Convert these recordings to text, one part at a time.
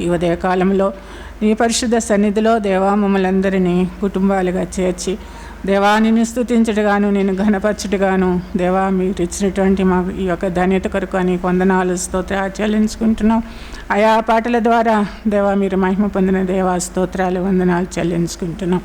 ఈ ఉదయకాలంలో నీ పరిశుద్ధ సన్నిధిలో దేవామములందరినీ కుటుంబాలుగా చేర్చి దేవానిని స్థుతించటగాను నేను ఘనపరచుటగాను దేవా మీరు ఇచ్చినటువంటి మా ఈ యొక్క ధన్యత కొరకు అని వందనాలు స్తోత్ర చెల్లించుకుంటున్నాం. ఆయా పాటల ద్వారా దేవా మీరు మహిమ పొందిన దేవా స్తోత్రాలు వందనాలు చెల్లించుకుంటున్నాం.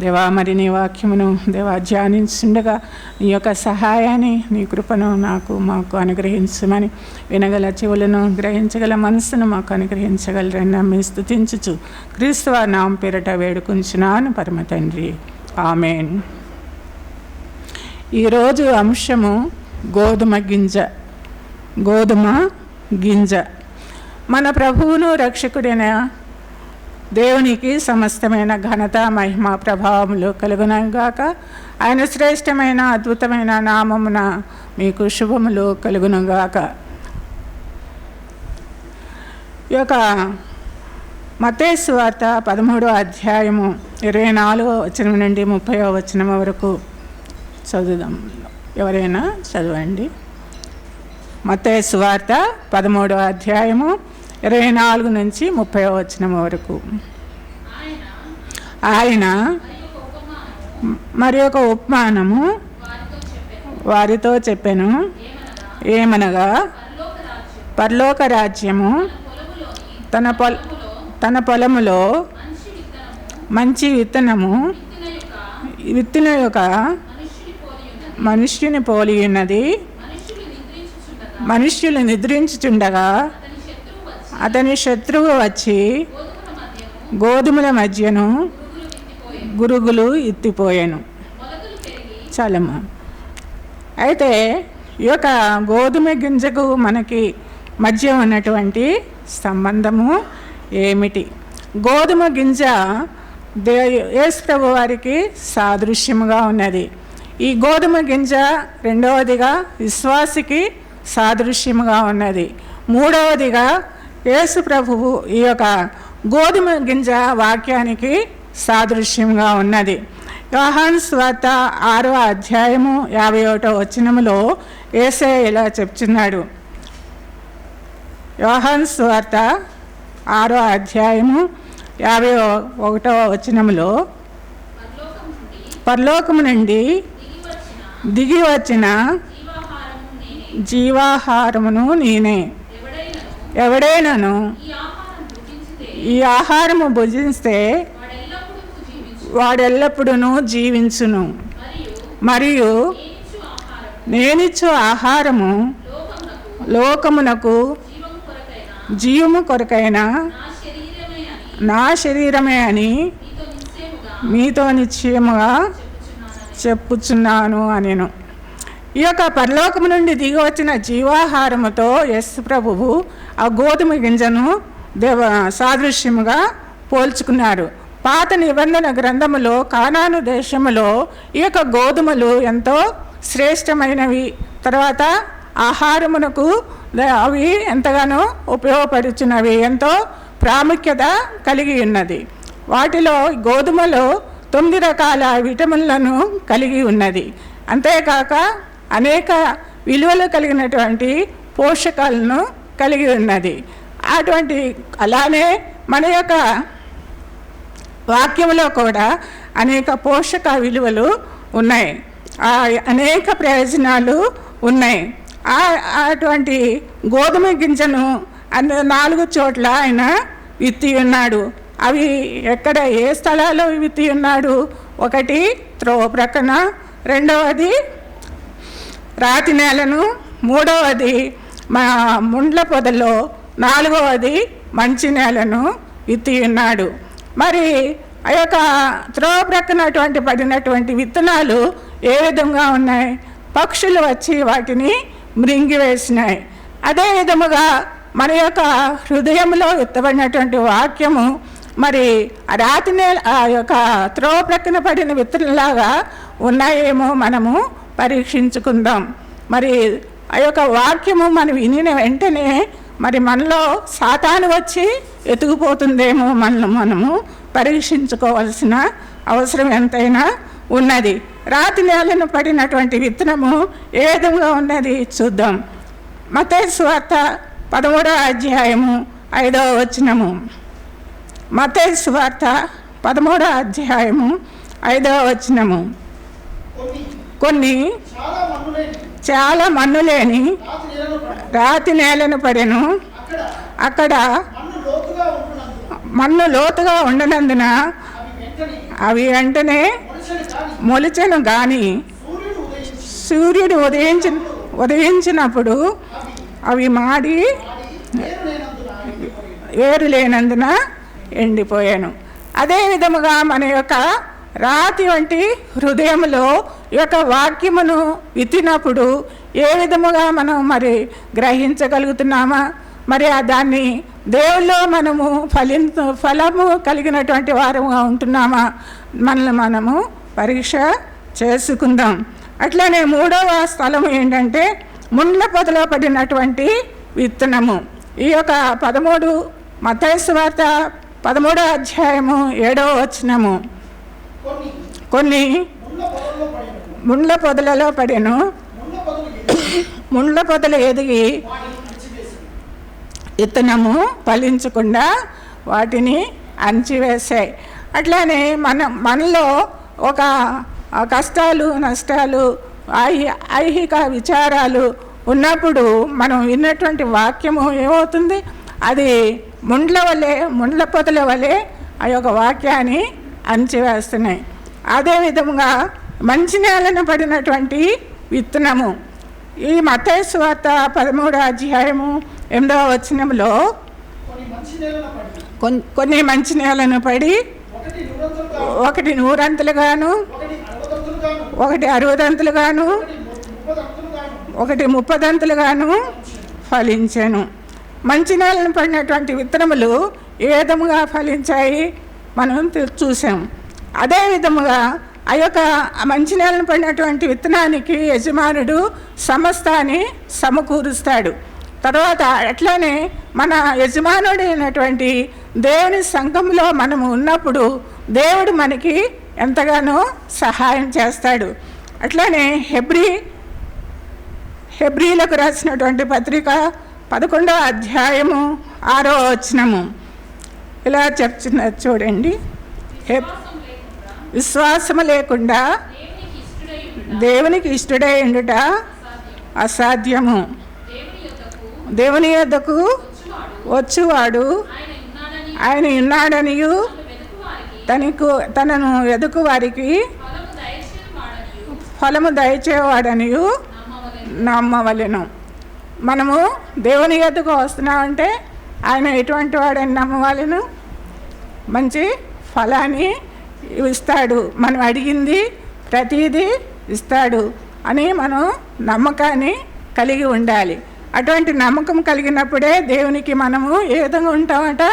దేవా మరి నీ వాక్యమును దేవా ధ్యానించుండగా నీ యొక్క సహాయాన్ని నీ కృపను నాకు మాకు అనుగ్రహించమని వినగల చెవులను గ్రహించగల మనసును మాకు అనుగ్రహించగలరని నమ్మి స్థుతించుచు క్రీస్తు నామ పేరట వేడుకుంచున్నాను పరమ తండ్రి. ఆమెన్. ఈరోజు అంశము గోధుమ గింజ గోధుమ గింజ. మన ప్రభువును రక్షకుడైన దేవునికి సమస్తమైన ఘనత మహిమ ప్రభావములు కలుగునగాక. ఆయన శ్రేష్టమైన అద్భుతమైన నామమున మీకు శుభములు కలుగునంగాక. ఈ యొక్క మతేసు వార్త పదమూడో అధ్యాయము ఇరవై నాలుగో వచనం నుండి ముప్పైవ వచనం వరకు చదువుదాం. ఎవరైనా చదవండి. మతేసు వార్త పదమూడో అధ్యాయము ఇరవై నాలుగు నుంచి ముప్పై వచనం వరకు. ఆయన మరి ఒక ఉపమానము వారితో చెప్పాను. ఏమనగా పరలోక రాజ్యము తన పొల తన పొలములో మంచి విత్తనము విత్తన యొక్క మనుష్యుని పోలి ఉన్నది. మనుష్యులు నిద్రించుచుండగా అతని శత్రువు వచ్చి గోధుమల మధ్యను గురుగులు ఎత్తిపోయాను. చాలమ్మా. అయితే ఈ యొక్క గోధుమ గింజకు మనకి మధ్య ఉన్నటువంటి సంబంధము ఏమిటి? గోధుమ గింజ దే యేసు ప్రభు వారికి సాదృశ్యముగా ఉన్నది. ఈ గోధుమ గింజ రెండవదిగా విశ్వాసికి సాదృశ్యముగా ఉన్నది. మూడవదిగా యేసు ప్రభువు ఈ యొక్క గోధుమ గింజ వాక్యానికి సాదృశ్యంగా ఉన్నది. యోహాన్ స్వార్త ఆరో అధ్యాయము యాభై ఒకటో వచనములో ఏసే ఇలా చెప్తున్నాడు. యోహాన్ స్వార్త ఆరో అధ్యాయము యాభై ఒకటో వచనములో పరలోకము నుండి దిగి వచ్చిన జీవాహారమును నేనే. ఎవడైనాను? ఈ ఆహారము భుజిస్తే వాడెల్లప్పుడూ జీవించును. మరియు నేనిచ్చు ఆహారము. లోకమునకు జీవము కొరకైన నా శరీరమే అని మీతో నిశ్చయముగా చెప్పుచున్నాను అనెను. ఈ యొక్క పరలోకము నుండి దిగి వచ్చిన జీవాహారముతో యశ్ ప్రభువు ఆ గోధుమ గింజను దేవ సాదృశ్యముగా పోల్చుకున్నారు. పాత నిబంధన గ్రంథములో కానాను దేశములో ఈ యొక్క గోధుమలు ఎంతో శ్రేష్టమైనవి. తర్వాత ఆహారమునకు అవి ఎంతగానో ఉపయోగపడుచున్నవి. ఎంతో ప్రాముఖ్యత కలిగి ఉన్నది. వాటిలో గోధుమలో తొమ్మిది రకాల విటమిన్లను కలిగి ఉన్నది. అంతేకాక అనేక విలువలు కలిగినటువంటి పోషకాలను కలిగి ఉన్నది. అటువంటి అలానే మన యొక్క వాక్యంలో కూడా అనేక పోషక విలువలు ఉన్నాయి. ఆ అనేక ప్రయోజనాలు ఉన్నాయి. ఆ- అటువంటి గోధుమ గింజను అన్ని నాలుగు చోట్ల ఆయన విత్తి ఉన్నాడు. అవి ఎక్కడ ఏ స్థలాల్లో విత్తి ఉన్నాడు? ఒకటి త్రోవ ప్రక్కన. రెండవది రాతి నేలను మూడవది మా ముండ్ల పొదలో నాలుగవది మంచి నేలను విత్తి ఉన్నాడు. మరి ఆ యొక్క త్రోవ ప్రక్కనటువంటి పడినటువంటి విత్తనాలు ఏ విధంగా ఉన్నాయి? పక్షులు వచ్చి వాటిని మృంగివేసినాయి అదే విధముగా మన యొక్క హృదయంలో విత్తబడినటువంటి వాక్యము మరి ఆ రాతి నేల ఆ యొక్క త్రోవ ప్రక్కన పడిన విత్తనలాగా ఉన్నాయేమో మనము పరీక్షించుకుందాం. మరి ఆ యొక్క వాక్యము మనం వినిన వెంటనే మరి మనలో సాతాను వచ్చి ఎతుకుపోతుందేమో మనల్ని మనము పరీక్షించుకోవాల్సిన అవసరం ఎంతైనా ఉన్నది. రాతి నేలను పడినటువంటి విత్తనము ఏ విధంగా ఉన్నది చూద్దాం. మతే స్వార్త పదమూడవ అధ్యాయము ఐదవ వచనము. మత్తయి సువార్త పదమూడవ అధ్యాయము ఐదవ వచనము. కొన్ని చాలా మన్ను లేని రాతి నేలను పడెను. అక్కడ మన్ను లోతుగా ఉండనందున అవి వెంటనే అవి కాని గాని సూర్యుడు ఉదయించి ఉదయించిన ఉదయించినప్పుడు అవి మాడి వేరు లేనందున ఎండిపోయాను. అదే విధముగా మన యొక్క రాతి వంటి హృదయంలో ఈ యొక్క వాక్యమును విత్తినప్పుడు ఏ విధముగా మనం మరి గ్రహించగలుగుతున్నామా? మరి ఆ దాన్ని దేవుల్లో మనము ఫలి ఫలము కలిగినటువంటి వారముగా ఉంటున్నామా? మనల్ని మనము పరీక్ష చేసుకుందాం. అట్లనే మూడవ స్థలం ఏంటంటే ముండ్ల పొదలో పడినటువంటి విత్తనము. ఈ యొక్క పదమూడు మతైసు వార్త పదమూడో అధ్యాయము ఏడవ వచనము. కొన్ని ముండ్ల పొదలలో పడెను. ముండ్ల పొదలు ఎదిగి విత్తనము ఫలించకుండా వాటిని అణచివేసాయి అట్లానే మన మనలో ఒక కష్టాలు నష్టాలు ఐ ఐహిక విచారాలు ఉన్నప్పుడు మనం విన్నటువంటి వాక్యము ఏమవుతుంది? అది ముండ్ల వలె ముండ్ల పొదల వలె ఆ యొక్క వాక్యాన్ని అణచివేస్తున్నాయి అదే విధముగా మంచి నేలను పడినటువంటి విత్తనము. ఈ మత్తయి సువార్త పదమూడో అధ్యాయము ఎనిమిదవ వచనంలో కొన్ని మంచి నేలన పడి కొన్- కొన్ని మంచి నేలను పడి ఒకటి నూరంతులుగా ఒకటి నూరంతులుగాను ఒకటి అరవదంతులుగాను ఒకటి ముప్పదంతులుగాను ఫలించాను. మంచి నేలను పడినటువంటి విత్తనములు ఏ విధముగా ఫలించాయి? మనం చూసాం. అదే విధముగా ఆ యొక్క మంచి నేలను పడినటువంటి విత్తనానికి యజమానుడు సమస్తాన్ని సమకూరుస్తాడు. తర్వాత అట్లనే మన యజమానుడైనటువంటి దేవుని సంఘంలో మనము ఉన్నప్పుడు దేవుడు మనకి ఎంతగానో సహాయం చేస్తాడు. అట్లానే హెబ్రి హెబ్రీలకు రాసినటువంటి పత్రిక పదకొండవ అధ్యాయము ఆరో వచనము. ఇలా చెప్తున్నారు చూడండి. విశ్వాసము లేకుండా దేవునికి ఇష్టడై ఉండుట అసాధ్యము. దేవుని యొద్దకు వచ్చువాడు ఆయన ఉన్నాడని ఉన్నాడనియు తనకు తనను ఎదుకు వారికి ఫలము దయచేవాడనియు నమ్మవలను. నమ్మవలెను మనము దేవుని ఎదుకు వస్తున్నామంటే ఆయన ఎటువంటి వాడని నమ్మవాలను మంచి ఫలాన్ని ఇస్తాడు. మనం అడిగింది ప్రతిదీ ఇస్తాడు అని మనం నమ్మకాన్ని కలిగి ఉండాలి. అటువంటి నమ్మకం కలిగినప్పుడే దేవునికి మనము ఏ విధంగా ఉంటామట?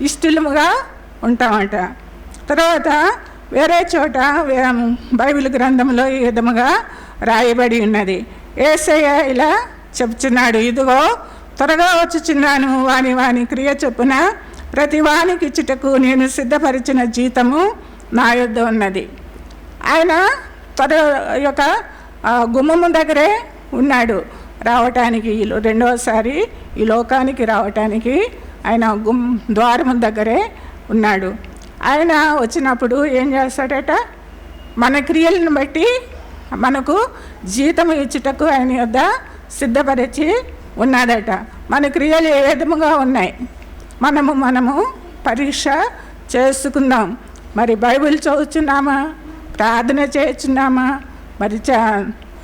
ఇష్టలుగా ఉంటామట. తర్వాత వేరే చోట బైబిల్ గ్రంథంలో ఈ విధముగా రాయబడి ఉన్నది. ఏసయ్య ఇలా చెప్తున్నాడు ఇదిగో త్వరగా వచ్చుచున్నాను వాని వాని క్రియ చొప్పున ప్రతి వానికి ఇచ్చుటకు నేను సిద్ధపరిచిన జీతము నా యొద్ద ఉన్నది. ఆయన త్వర యొక్క గుమ్మము దగ్గరే ఉన్నాడు. రావటానికి రెండవసారి ఈ లోకానికి రావటానికి ఆయన గుమ్ ద్వారము దగ్గరే ఉన్నాడు. ఆయన వచ్చినప్పుడు ఏం చేస్తాడట? మన క్రియలను బట్టి మనకు జీతం ఇచ్చుటకు ఆయన యొద్ద సిద్ధపరిచి ఉన్నదట. మన క్రియలు ఏ విధముగా ఉన్నాయి? మనము మనము పరీక్ష చేసుకుందాం. మరి బైబిల్ చదువుతున్నామా ప్రార్థన చేస్తున్నామా మరి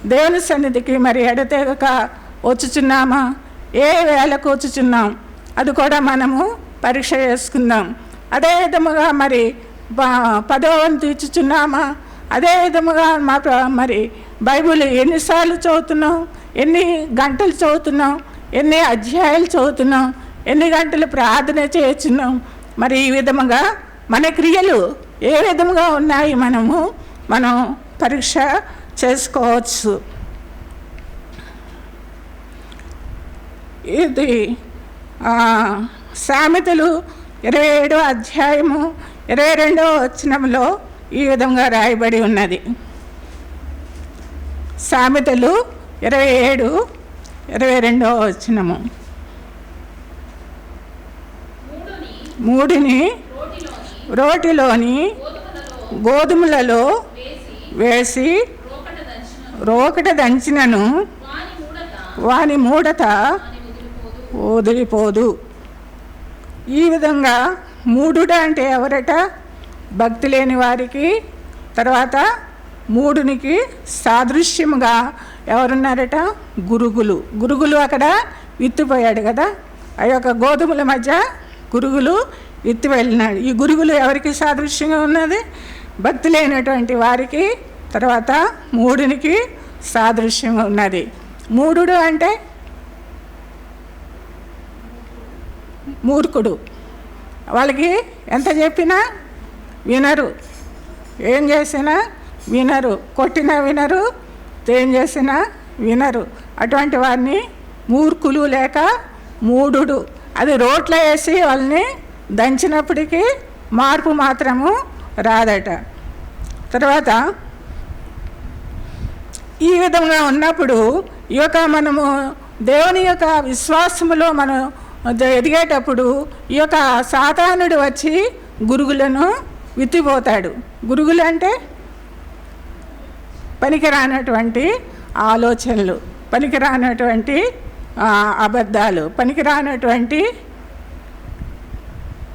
దేవుని సన్నిధికి మరి ఎడతెగక వచ్చుచున్నామా? ఏ వేళకు వచ్చుచున్నాం? అది కూడా మనము పరీక్ష చేసుకుందాం. అదే విధముగా మరి ప- పదో వంతు ఇచ్చుచున్నామా అదే విధముగా మా మరి బైబిల్ ఎన్నిసార్లు చదువుతున్నాం ఎన్ని గంటలు చదువుతున్నాం ఎన్ని అధ్యాయాలు చదువుతున్నాం ఎన్ని గంటలు ప్రార్థన చేస్తున్నాం. మరి ఈ విధముగా మన క్రియలు ఏ విధముగా ఉన్నాయి మనము? మనం పరీక్ష చేసుకోవచ్చు. ఇది సామెతలు ఇరవై ఏడో అధ్యాయము ఇరవై రెండవ వచనంలో ఈ విధంగా రాయబడి ఉన్నది. సామెతలు ఇరవై ఏడు ఇరవై రెండవ వచ్చినము మూడిని రోటిలోని గోధుమలలో వేసి రోకట దంచినను. వాని మూడత వదిలిపోదు వదిలిపోదు. ఈ విధంగా మూడుట అంటే ఎవరట? భక్తి లేని వారికి తర్వాత మూడునికి సాదృశ్యముగా ఎవరున్నారట? గురుగులు. గురుగులు అక్కడ విత్తిపోయాడు కదా? ఆ యొక్క గోధుమల మధ్య గురుగులు విత్తి వెళ్ళినాడు ఈ గురుగులు ఎవరికి సాదృశ్యంగా ఉన్నది? భక్తి లేనటువంటి వారికి తర్వాత మూడునికి సాదృశ్యంగా ఉన్నది. మూడు అంటే? మూర్ఖుడు. వాళ్ళకి ఎంత చెప్పినా వినరు. ఏం చేసినా వినరు. కొట్టినా వినరు. ఏం చేసినా వినరు. అటువంటి వారిని మూర్ఖులు లేక మూఢుడు. అది రోట్లో వేసి వాళ్ళని దంచినప్పటికీ మార్పు మాత్రము రాదట. తర్వాత ఈ విధంగా ఉన్నప్పుడు ఈ యొక్క మనము దేవుని యొక్క విశ్వాసములో మనం ఎదిగేటప్పుడు ఈ యొక్క సాతానుడు వచ్చి గురుగులను విత్తిపోతాడు. గురుగులు అంటే పనికిరానటువంటి ఆలోచనలు పనికిరానటువంటి అబద్ధాలు పనికిరానటువంటి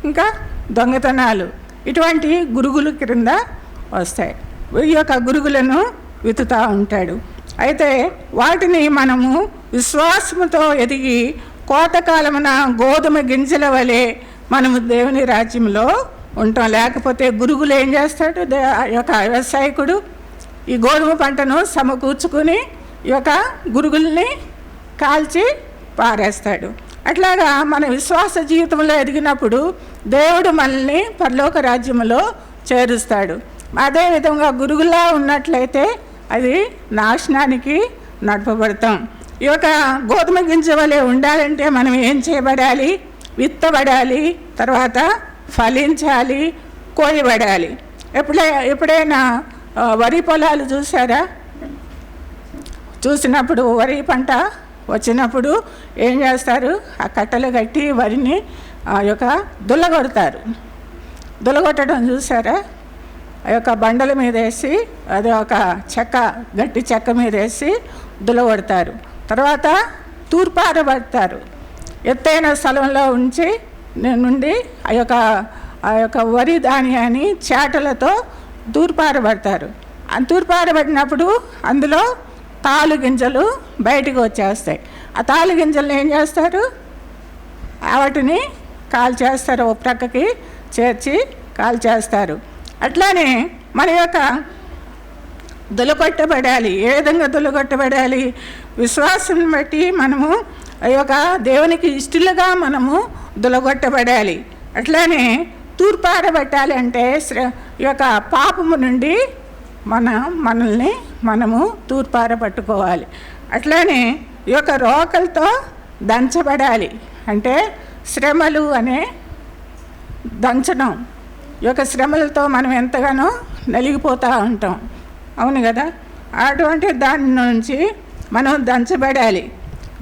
ఇంకా దొంగతనాలు ఇటువంటి గురుగులు క్రింద వస్తాయి. ఈ యొక్క గురుగులను విత్తుతూ ఉంటాడు. అయితే వాటిని మనము విశ్వాసముతో ఎదిగి కోతకాలమున గోధుమ గింజల వలె మనము దేవుని రాజ్యంలో ఉంటాం. లేకపోతే గురుగులు ఏం చేస్తాడు? దే- ఆ యొక్క వ్యవసాయకుడు ఈ గోధుమ పంటను సమకూర్చుకుని ఈ యొక్క గురుగుల్ని కాల్చి పారేస్తాడు. అట్లాగా మన విశ్వాస జీవితంలో ఎదిగినప్పుడు దేవుడు మనల్ని పరలోక రాజ్యంలో చేరుస్తాడు. అదేవిధంగా గురుగులా ఉన్నట్లయితే అది నాశనానికి నడపబడతాం. ఈ యొక్క గోధుమ గింజ వలె ఉండాలంటే మనం ఏం చేయబడాలి? విత్తబడాలి తర్వాత ఫలించాలి కోయబడాలి. ఎప్పుడై ఎప్పుడైనా వరి పొలాలు చూసారా చూసినప్పుడు వరి పంట వచ్చినప్పుడు ఏం చేస్తారు? ఆ కట్టలు కట్టి వరిని ఆ యొక్క దుల్లగొడతారు దుల్లగొట్టడం చూసారా ఆ యొక్క బండల మీద వేసి అది ఒక చెక్క గట్టి చెక్క మీద వేసి దుల్లగొడతారు తర్వాత తూర్పారబడతారు. ఎత్తైన స్థలంలో ఉంచి నుండి ఆ యొక్క ఆ యొక్క వరి ధాన్యాన్ని చేటలతో తూర్పారబడతారు. ఆ తూర్పారబడినప్పుడు అందులో తాలు గింజలు బయటకు వచ్చేస్తాయి. ఆ తాలు గింజలను ఏం చేస్తారు? వాటిని కాల్చేస్తారు ఓ ప్రక్కకి చేర్చి కాల్చేస్తారు. అట్లానే మన యొక్క దులగొట్టబడాలి. ఏ విధంగా దులగొట్టబడాలి? విశ్వాసం బట్టి మనము ఆ యొక్క దేవునికి ఇష్టలుగా మనము దులగొట్టబడాలి. అట్లానే తూర్పారబట్టాలంటే శ్ర- యొక్క పాపము నుండి మన మనల్ని మనము తూర్పారబట్టుకోవాలి. అట్లానే ఈ యొక్క రోకలతో దంచబడాలి. అంటే శ్రమలు అనే దంచడం. ఈ యొక్క శ్రమలతో మనం ఎంతగానో నలిగిపోతూ ఉంటాం. అవును కదా? అటువంటి దాని నుంచి మనం దంచబడాలి.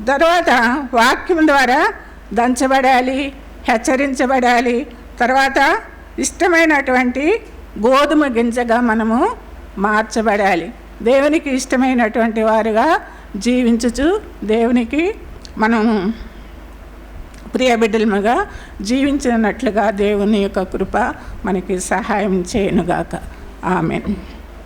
తర్వాత వాక్యం ద్వారా దంచబడాలి హెచ్చరించబడాలి తర్వాత ఇష్టమైనటువంటి గోధుమ గింజగా మనము మార్చబడాలి. దేవునికి ఇష్టమైనటువంటి వారుగా జీవించుచు దేవునికి మనము ప్రియ బిడ్డలముగా జీవించినట్లుగా దేవుని యొక్క కృప మనకి సహాయం చేయనుగాక. ఆమె